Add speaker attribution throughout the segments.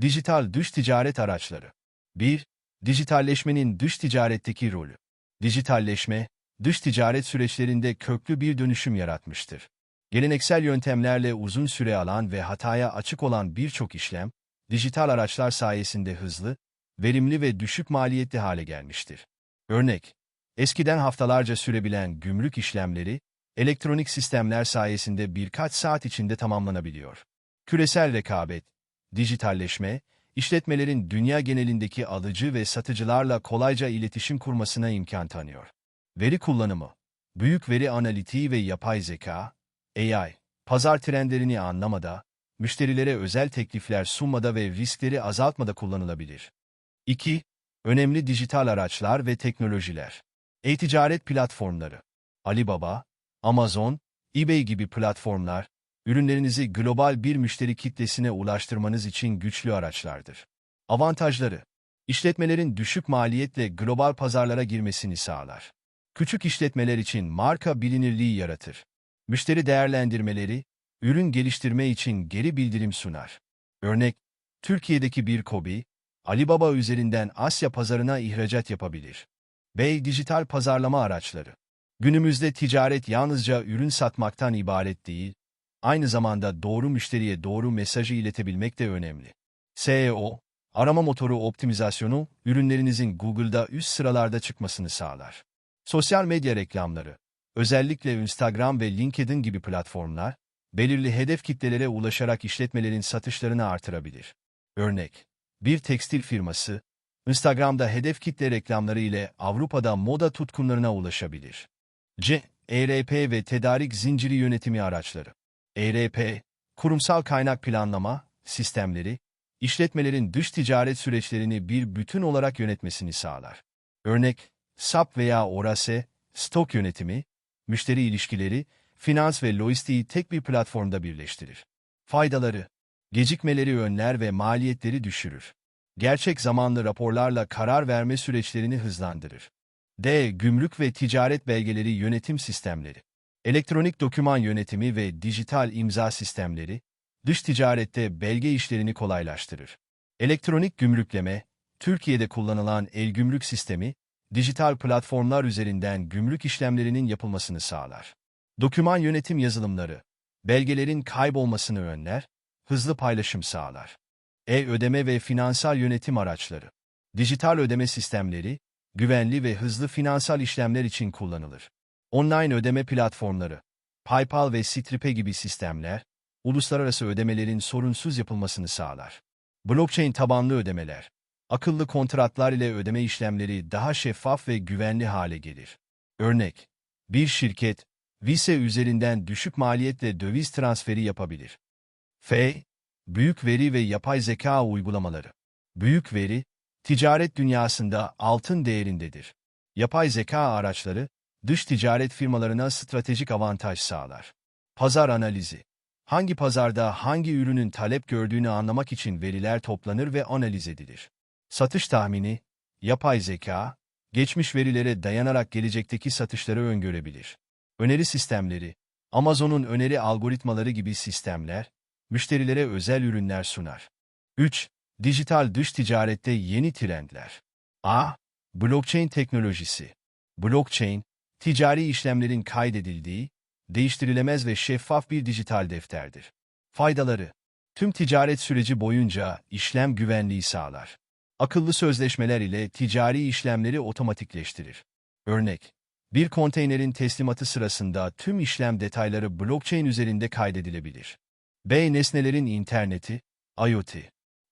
Speaker 1: Dijital dış ticaret araçları. 1. Dijitalleşmenin dış ticaretteki rolü. Dijitalleşme, dış ticaret süreçlerinde köklü bir dönüşüm yaratmıştır. Geleneksel yöntemlerle uzun süre alan ve hataya açık olan birçok işlem, dijital araçlar sayesinde hızlı, verimli ve düşük maliyetli hale gelmiştir. Örnek, eskiden haftalarca sürebilen gümrük işlemleri, elektronik sistemler sayesinde birkaç saat içinde tamamlanabiliyor. Küresel rekabet, dijitalleşme, işletmelerin dünya genelindeki alıcı ve satıcılarla kolayca iletişim kurmasına imkan tanıyor. Veri kullanımı, büyük veri analitiği ve yapay zeka, AI, pazar trendlerini anlamada, müşterilere özel teklifler sunmada ve riskleri azaltmada kullanılabilir. 2. Önemli dijital araçlar ve teknolojiler. E-ticaret platformları. Alibaba, Amazon, eBay gibi platformlar, ürünlerinizi global bir müşteri kitlesine ulaştırmanız için güçlü araçlardır. Avantajları İşletmelerin düşük maliyetle global pazarlara girmesini sağlar. Küçük işletmeler için marka bilinirliği yaratır. Müşteri değerlendirmeleri, ürün geliştirme için geri bildirim sunar. Örnek, Türkiye'deki bir KOBİ, Alibaba üzerinden Asya pazarına ihracat yapabilir. B. Dijital pazarlama araçları. Günümüzde ticaret yalnızca ürün satmaktan ibaret değil, aynı zamanda doğru müşteriye doğru mesajı iletebilmek de önemli. SEO, arama motoru optimizasyonu, ürünlerinizin Google'da üst sıralarda çıkmasını sağlar. Sosyal medya reklamları, özellikle Instagram ve LinkedIn gibi platformlar, belirli hedef kitlelere ulaşarak işletmelerin satışlarını artırabilir. Örnek, bir tekstil firması, Instagram'da hedef kitle reklamları ile Avrupa'da moda tutkunlarına ulaşabilir. C. ERP ve tedarik zinciri yönetimi araçları. ERP, kurumsal kaynak planlama, sistemleri, işletmelerin dış ticaret süreçlerini bir bütün olarak yönetmesini sağlar. Örnek, SAP veya Oracle, stok yönetimi, müşteri ilişkileri, finans ve lojistiği tek bir platformda birleştirir. Faydaları, gecikmeleri önler ve maliyetleri düşürür. Gerçek zamanlı raporlarla karar verme süreçlerini hızlandırır. D. Gümrük ve ticaret belgeleri yönetim sistemleri. Elektronik doküman yönetimi ve dijital imza sistemleri, dış ticarette belge işlerini kolaylaştırır. Elektronik gümrükleme, Türkiye'de kullanılan el-gümrük sistemi, dijital platformlar üzerinden gümrük işlemlerinin yapılmasını sağlar. Doküman yönetim yazılımları, belgelerin kaybolmasını önler, hızlı paylaşım sağlar. E-ödeme ve finansal yönetim araçları, dijital ödeme sistemleri, güvenli ve hızlı finansal işlemler için kullanılır. Online ödeme platformları, PayPal ve Stripe gibi sistemler, uluslararası ödemelerin sorunsuz yapılmasını sağlar. Blockchain tabanlı ödemeler, akıllı kontratlar ile ödeme işlemleri daha şeffaf ve güvenli hale gelir. Örnek, bir şirket, Visa üzerinden düşük maliyetle döviz transferi yapabilir. F. Büyük veri ve yapay zeka uygulamaları. Büyük veri, ticaret dünyasında altın değerindedir. Yapay zeka araçları, dış ticaret firmalarına stratejik avantaj sağlar. Pazar analizi. Hangi pazarda hangi ürünün talep gördüğünü anlamak için veriler toplanır ve analiz edilir. Satış tahmini, yapay zeka, geçmiş verilere dayanarak gelecekteki satışları öngörebilir. Öneri sistemleri, Amazon'un öneri algoritmaları gibi sistemler, müşterilere özel ürünler sunar. 3. Dijital dış ticarette yeni trendler. A. Blockchain teknolojisi. Blockchain, ticari işlemlerin kaydedildiği, değiştirilemez ve şeffaf bir dijital defterdir. Faydaları Tüm ticaret süreci boyunca işlem güvenliği sağlar. Akıllı sözleşmeler ile ticari işlemleri otomatikleştirir. Örnek, bir konteynerin teslimatı sırasında tüm işlem detayları blockchain üzerinde kaydedilebilir. B. Nesnelerin interneti, IoT.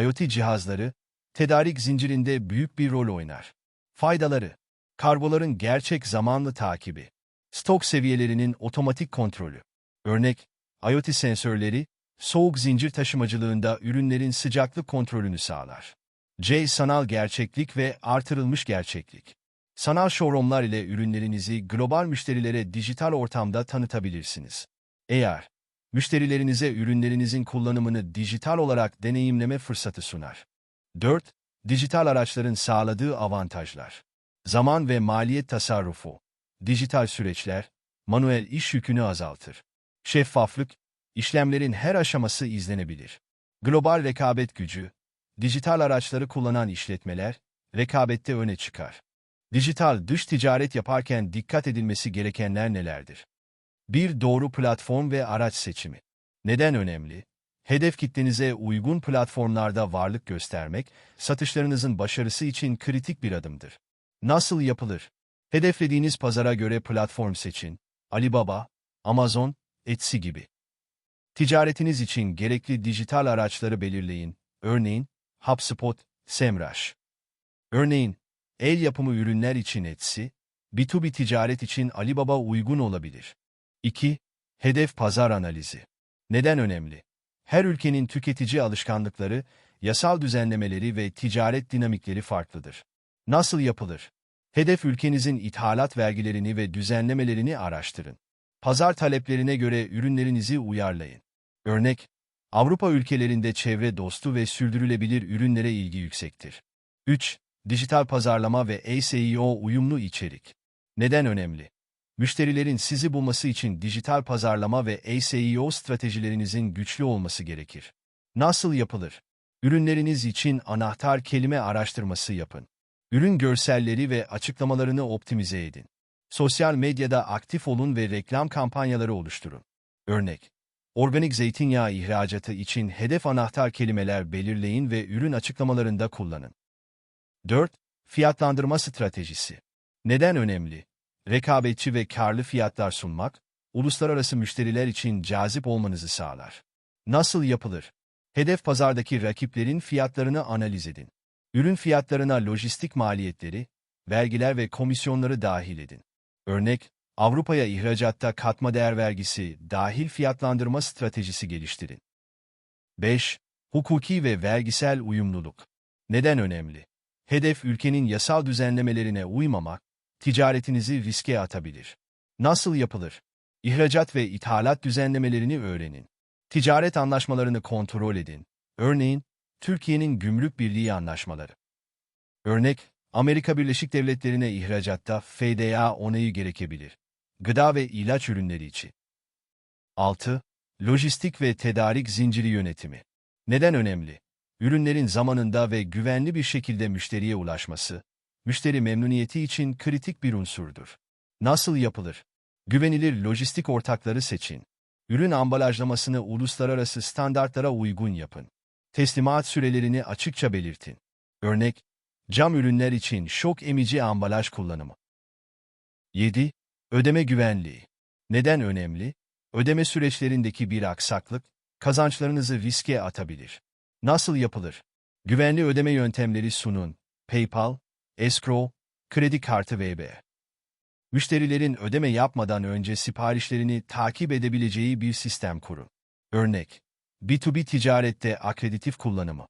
Speaker 1: IoT cihazları, tedarik zincirinde büyük bir rol oynar. Faydaları Kargoların gerçek zamanlı takibi. Stok seviyelerinin otomatik kontrolü. Örnek, IoT sensörleri, soğuk zincir taşımacılığında ürünlerin sıcaklık kontrolünü sağlar. C. Sanal gerçeklik ve artırılmış gerçeklik. Sanal showroomlar ile ürünlerinizi global müşterilere dijital ortamda tanıtabilirsiniz. Eğer müşterilerinize ürünlerinizin kullanımını dijital olarak deneyimleme fırsatı sunar. 4. Dijital araçların sağladığı avantajlar. Zaman ve maliyet tasarrufu. Dijital süreçler, manuel iş yükünü azaltır. Şeffaflık, işlemlerin her aşaması izlenebilir. Global rekabet gücü, dijital araçları kullanan işletmeler, rekabette öne çıkar. Dijital dış ticaret yaparken dikkat edilmesi gerekenler nelerdir? Bir doğru platform ve araç seçimi. Neden önemli? Hedef kitlenize uygun platformlarda varlık göstermek, satışlarınızın başarısı için kritik bir adımdır. Nasıl yapılır? Hedeflediğiniz pazara göre platform seçin. Alibaba, Amazon, Etsy gibi. Ticaretiniz için gerekli dijital araçları belirleyin. Örneğin, HubSpot, SEMrush. Örneğin, el yapımı ürünler için Etsy, B2B ticaret için Alibaba uygun olabilir. 2. Hedef pazar analizi. Neden önemli? Her ülkenin tüketici alışkanlıkları, yasal düzenlemeleri ve ticaret dinamikleri farklıdır. Nasıl yapılır? Hedef ülkenizin ithalat vergilerini ve düzenlemelerini araştırın. Pazar taleplerine göre ürünlerinizi uyarlayın. Örnek, Avrupa ülkelerinde çevre dostu ve sürdürülebilir ürünlere ilgi yüksektir. 3. Dijital pazarlama ve SEO uyumlu içerik. Neden önemli? Müşterilerin sizi bulması için dijital pazarlama ve SEO stratejilerinizin güçlü olması gerekir. Nasıl yapılır? Ürünleriniz için anahtar kelime araştırması yapın. Ürün görselleri ve açıklamalarını optimize edin. Sosyal medyada aktif olun ve reklam kampanyaları oluşturun. Örnek, organik zeytinyağı ihracatı için hedef anahtar kelimeler belirleyin ve ürün açıklamalarında kullanın. 4. Fiyatlandırma stratejisi. Neden önemli? Rekabetçi ve karlı fiyatlar sunmak, uluslararası müşteriler için cazip olmanızı sağlar. Nasıl yapılır? Hedef pazardaki rakiplerin fiyatlarını analiz edin. Ürün fiyatlarına lojistik maliyetleri, vergiler ve komisyonları dahil edin. Örnek, Avrupa'ya ihracatta katma değer vergisi dahil fiyatlandırma stratejisi geliştirin. 5. Hukuki ve vergisel uyumluluk. Neden önemli? Hedef ülkenin yasal düzenlemelerine uymamak, ticaretinizi riske atabilir. Nasıl yapılır? İhracat ve ithalat düzenlemelerini öğrenin. Ticaret anlaşmalarını kontrol edin. Örneğin, Türkiye'nin gümrük birliği anlaşmaları. Örnek, Amerika Birleşik Devletleri'ne ihracatta FDA onayı gerekebilir. Gıda ve ilaç ürünleri için. 6. Lojistik ve tedarik zinciri yönetimi. Neden önemli? Ürünlerin zamanında ve güvenli bir şekilde müşteriye ulaşması, müşteri memnuniyeti için kritik bir unsurdur. Nasıl yapılır? Güvenilir lojistik ortakları seçin. Ürün ambalajlamasını uluslararası standartlara uygun yapın. Teslimat sürelerini açıkça belirtin. Örnek, cam ürünler için şok emici ambalaj kullanımı. 7. Ödeme güvenliği. Neden önemli? Ödeme süreçlerindeki bir aksaklık, kazançlarınızı riske atabilir. Nasıl yapılır? Güvenli ödeme yöntemleri sunun. PayPal, Escrow, kredi kartı VB. Müşterilerin ödeme yapmadan önce siparişlerini takip edebileceği bir sistem kurun. Örnek, B2B ticarette akreditif kullanımı.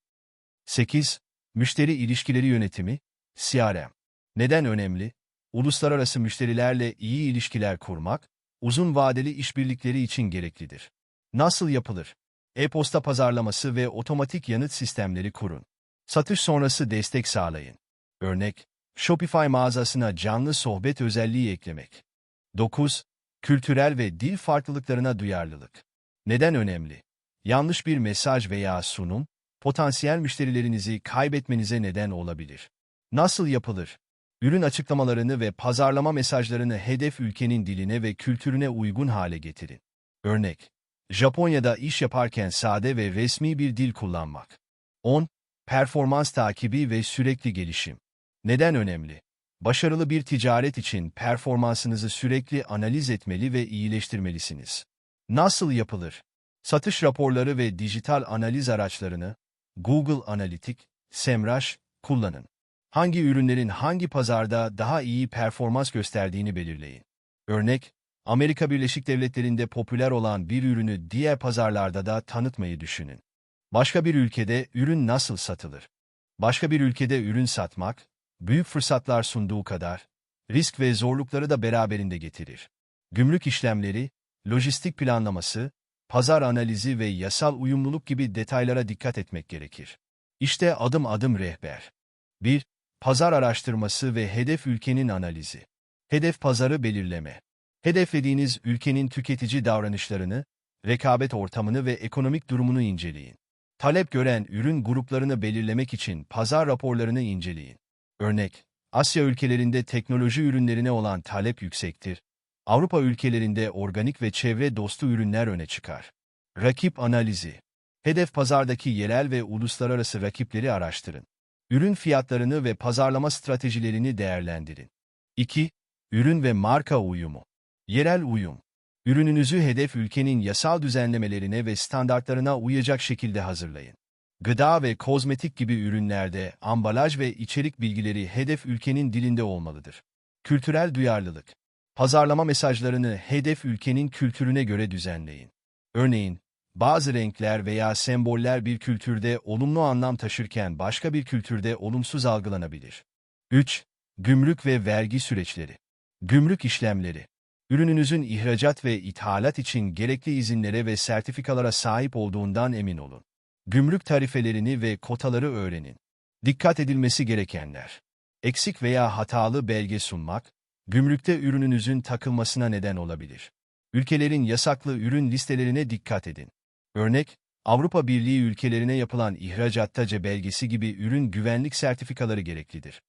Speaker 1: 8. Müşteri ilişkileri yönetimi, CRM. Neden önemli? Uluslararası müşterilerle iyi ilişkiler kurmak, uzun vadeli işbirlikleri için gereklidir. Nasıl yapılır? E-posta pazarlaması ve otomatik yanıt sistemleri kurun. Satış sonrası destek sağlayın. Örnek, Shopify mağazasına canlı sohbet özelliği eklemek. 9. Kültürel ve dil farklılıklarına duyarlılık. Neden önemli? Yanlış bir mesaj veya sunum, potansiyel müşterilerinizi kaybetmenize neden olabilir. Nasıl yapılır? Ürün açıklamalarını ve pazarlama mesajlarını hedef ülkenin diline ve kültürüne uygun hale getirin. Örnek, Japonya'da iş yaparken sade ve resmi bir dil kullanmak. 10. Performans takibi ve sürekli gelişim. Neden önemli? Başarılı bir ticaret için performansınızı sürekli analiz etmeli ve iyileştirmelisiniz. Nasıl yapılır? Satış raporları ve dijital analiz araçlarını Google Analytics, SEMrush kullanın. Hangi ürünlerin hangi pazarda daha iyi performans gösterdiğini belirleyin. Örnek, Amerika Birleşik Devletleri'nde popüler olan bir ürünü diğer pazarlarda da tanıtmayı düşünün. Başka bir ülkede ürün nasıl satılır? Başka bir ülkede ürün satmak, büyük fırsatlar sunduğu kadar, risk ve zorlukları da beraberinde getirir. Gümrük işlemleri, lojistik planlaması, pazar analizi ve yasal uyumluluk gibi detaylara dikkat etmek gerekir. İşte adım adım rehber. 1. Pazar araştırması ve hedef ülkenin analizi. Hedef pazarı belirleme. Hedeflediğiniz ülkenin tüketici davranışlarını, rekabet ortamını ve ekonomik durumunu inceleyin. Talep gören ürün gruplarını belirlemek için pazar raporlarını inceleyin. Örnek, Asya ülkelerinde teknoloji ürünlerine olan talep yüksektir. Avrupa ülkelerinde organik ve çevre dostu ürünler öne çıkar. Rakip analizi Hedef pazardaki yerel ve uluslararası rakipleri araştırın. Ürün fiyatlarını ve pazarlama stratejilerini değerlendirin. 2. Ürün ve marka uyumu. Yerel uyum. Ürününüzü hedef ülkenin yasal düzenlemelerine ve standartlarına uyacak şekilde hazırlayın. Gıda ve kozmetik gibi ürünlerde ambalaj ve içerik bilgileri hedef ülkenin dilinde olmalıdır. Kültürel duyarlılık. Pazarlama mesajlarını hedef ülkenin kültürüne göre düzenleyin. Örneğin, bazı renkler veya semboller bir kültürde olumlu anlam taşırken başka bir kültürde olumsuz algılanabilir. 3. Gümrük ve vergi süreçleri. Gümrük işlemleri. Ürününüzün ihracat ve ithalat için gerekli izinlere ve sertifikalara sahip olduğundan emin olun. Gümrük tarifelerini ve kotaları öğrenin. Dikkat edilmesi gerekenler. Eksik veya hatalı belge sunmak, gümrükte ürününüzün takılmasına neden olabilir. Ülkelerin yasaklı ürün listelerine dikkat edin. Örnek, Avrupa Birliği ülkelerine yapılan ihracattaca belgesi gibi ürün güvenlik sertifikaları gereklidir.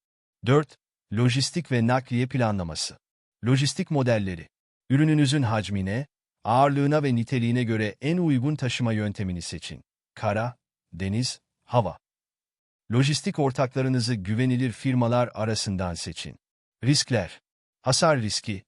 Speaker 1: 4. Lojistik ve nakliye planlaması. Lojistik modelleri. Ürününüzün hacmine, ağırlığına ve niteliğine göre en uygun taşıma yöntemini seçin. Kara, deniz, hava. Lojistik ortaklarınızı güvenilir firmalar arasından seçin. Riskler. Hasar riski.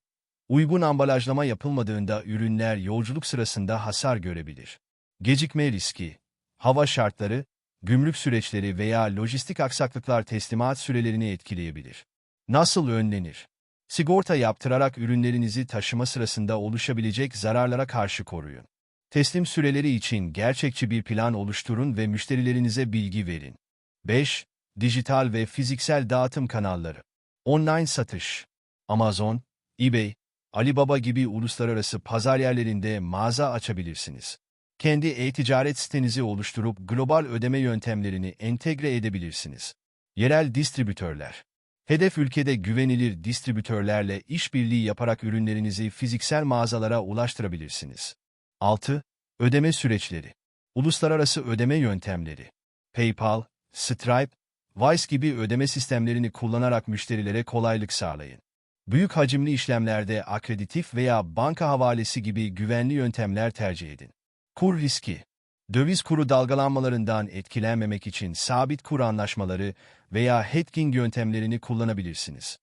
Speaker 1: Uygun ambalajlama yapılmadığında ürünler yolculuk sırasında hasar görebilir. Gecikme riski. Hava şartları, gümrük süreçleri veya lojistik aksaklıklar teslimat sürelerini etkileyebilir. Nasıl önlenir? Sigorta yaptırarak ürünlerinizi taşıma sırasında oluşabilecek zararlara karşı koruyun. Teslim süreleri için gerçekçi bir plan oluşturun ve müşterilerinize bilgi verin. 5. Dijital ve fiziksel dağıtım kanalları. Online satış. Amazon, eBay, Alibaba gibi uluslararası pazar yerlerinde mağaza açabilirsiniz. Kendi e-ticaret sitenizi oluşturup global ödeme yöntemlerini entegre edebilirsiniz. Yerel distribütörler. Hedef ülkede güvenilir distribütörlerle işbirliği yaparak ürünlerinizi fiziksel mağazalara ulaştırabilirsiniz. 6. Ödeme süreçleri. Uluslararası ödeme yöntemleri. PayPal, Stripe, Wise gibi ödeme sistemlerini kullanarak müşterilere kolaylık sağlayın. Büyük hacimli işlemlerde akreditif veya banka havalesi gibi güvenli yöntemler tercih edin. Kur riski. Döviz kuru dalgalanmalarından etkilenmemek için sabit kur anlaşmaları veya hedging yöntemlerini kullanabilirsiniz.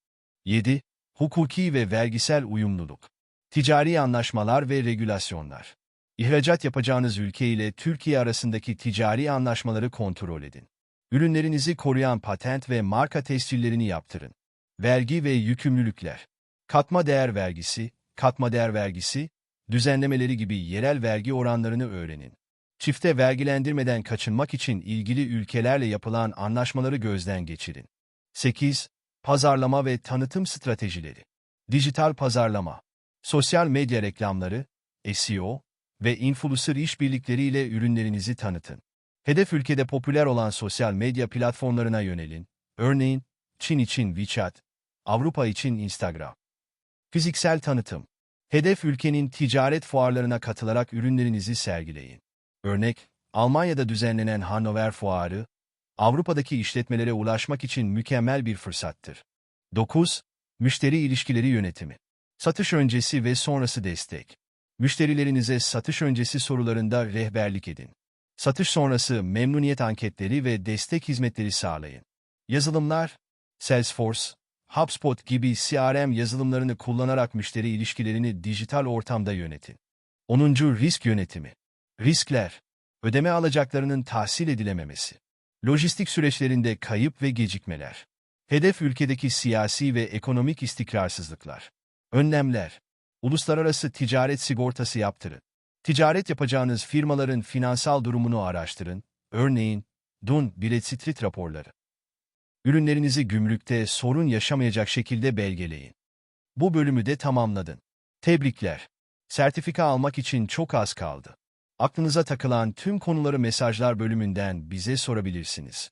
Speaker 1: 7. Hukuki ve vergisel uyumluluk. Ticari anlaşmalar ve regülasyonlar. İhracat yapacağınız ülke ile Türkiye arasındaki ticari anlaşmaları kontrol edin. Ürünlerinizi koruyan patent ve marka tescillerini yaptırın. Vergi ve yükümlülükler. Katma değer vergisi, katma değer vergisi, düzenlemeleri gibi yerel vergi oranlarını öğrenin. Çifte vergilendirmeden kaçınmak için ilgili ülkelerle yapılan anlaşmaları gözden geçirin. 8. Pazarlama ve tanıtım stratejileri. Dijital pazarlama. Sosyal medya reklamları, SEO ve influencer işbirlikleriyle ürünlerinizi tanıtın. Hedef ülkede popüler olan sosyal medya platformlarına yönelin. Örneğin, Çin için WeChat, Avrupa için Instagram. Fiziksel tanıtım. Hedef ülkenin ticaret fuarlarına katılarak ürünlerinizi sergileyin. Örnek, Almanya'da düzenlenen Hannover Fuarı, Avrupa'daki işletmelere ulaşmak için mükemmel bir fırsattır. 9. Müşteri ilişkileri yönetimi. Satış öncesi ve sonrası destek. Müşterilerinize satış öncesi sorularında rehberlik edin. Satış sonrası memnuniyet anketleri ve destek hizmetleri sağlayın. Yazılımlar, Salesforce, HubSpot gibi CRM yazılımlarını kullanarak müşteri ilişkilerini dijital ortamda yönetin. 10. Risk yönetimi. Riskler, ödeme alacaklarının tahsil edilememesi. Lojistik süreçlerinde kayıp ve gecikmeler. Hedef ülkedeki siyasi ve ekonomik istikrarsızlıklar. Önlemler, uluslararası ticaret sigortası yaptırın. Ticaret yapacağınız firmaların finansal durumunu araştırın. Örneğin, DUN, Bilet raporları. Ürünlerinizi gümrükte sorun yaşamayacak şekilde belgeleyin. Bu bölümü de tamamladın. Tebrikler. Sertifika almak için çok az kaldı. Aklınıza takılan tüm konuları mesajlar bölümünden bize sorabilirsiniz.